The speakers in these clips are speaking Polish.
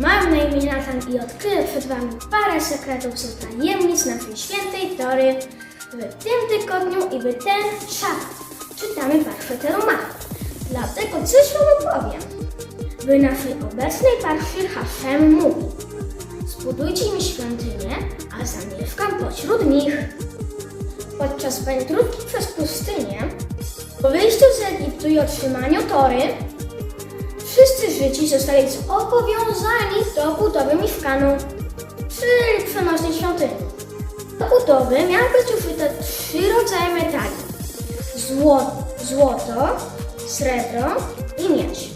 Mam na imię Nathan i odkryję przed Wami parę sekretów z tajemnic naszej świętej Tory w tym tygodniu i w ten szabat. Czytamy parszę Terumach. Dlatego coś Wam opowiem. W naszej obecnej parszy Hashem mówi Zbudujcie mi świątynię, a zamieszkam pośród nich. Podczas wędrówki przez pustynię, po wyjściu z Egiptu i otrzymaniu Tory, życi zostali zobowiązani do budowy mieszkanu, czyli przenośnej świątyni. Do budowy miały być użyte trzy rodzaje metali. Zło, złoto, srebro i miedź.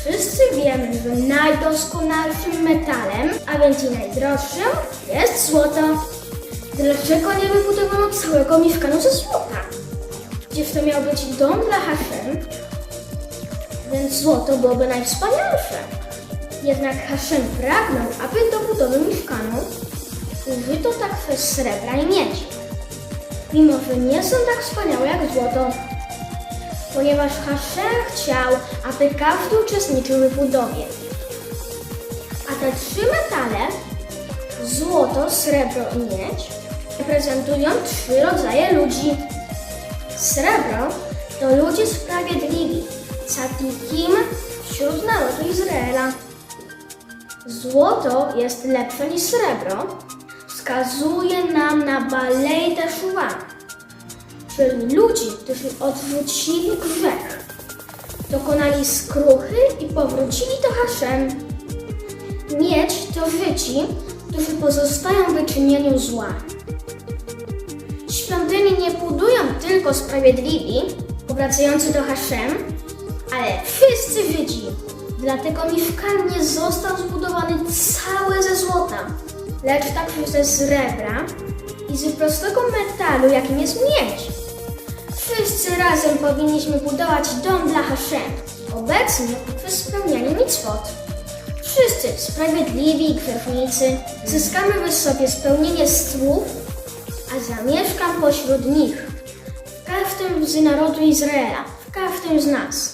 Wszyscy wiemy, że najdoskonalszym metalem, a więc i najdroższym, jest złoto. Dlaczego nie wybudowano całego mieszkanu ze złota? Gdzież to miał być dom dla Hashem, więc złoto byłoby najwspanialsze. Jednak Hashem pragnął, aby do budowy mieszkanu użyto także srebra i miedzi. Mimo, że nie są tak wspaniałe jak złoto, ponieważ Hashem chciał, aby każdy uczestniczył w budowie. A te trzy metale, złoto, srebro i miedź, reprezentują trzy rodzaje ludzi. Srebro to ludzie sprawiedliwi, tzadikim wśród narodu Izraela. Złoto jest lepsze niż srebro, wskazuje nam na Balej Teshuvah, czyli ludzi, którzy odrzucili grzech, dokonali skruchy i powrócili do Hashem. Miedź to życi, którzy pozostają w wyczynieniu zła. Świątyni nie budują tylko sprawiedliwi, powracający do Hashem, ale wszyscy Żydzi. Dlatego mieszkanie nie został zbudowany cały ze złota, lecz także ze srebra i z prostego metalu, jakim jest miedź. Wszyscy razem powinniśmy budować dom dla Hashem, obecnie przez spełnianie mitzvot. Wszyscy sprawiedliwi i grzesznicy zyskamy w sobie spełnienie słów, a zamieszkam pośród nich, w każdym z narodu Izraela, w każdym z nas.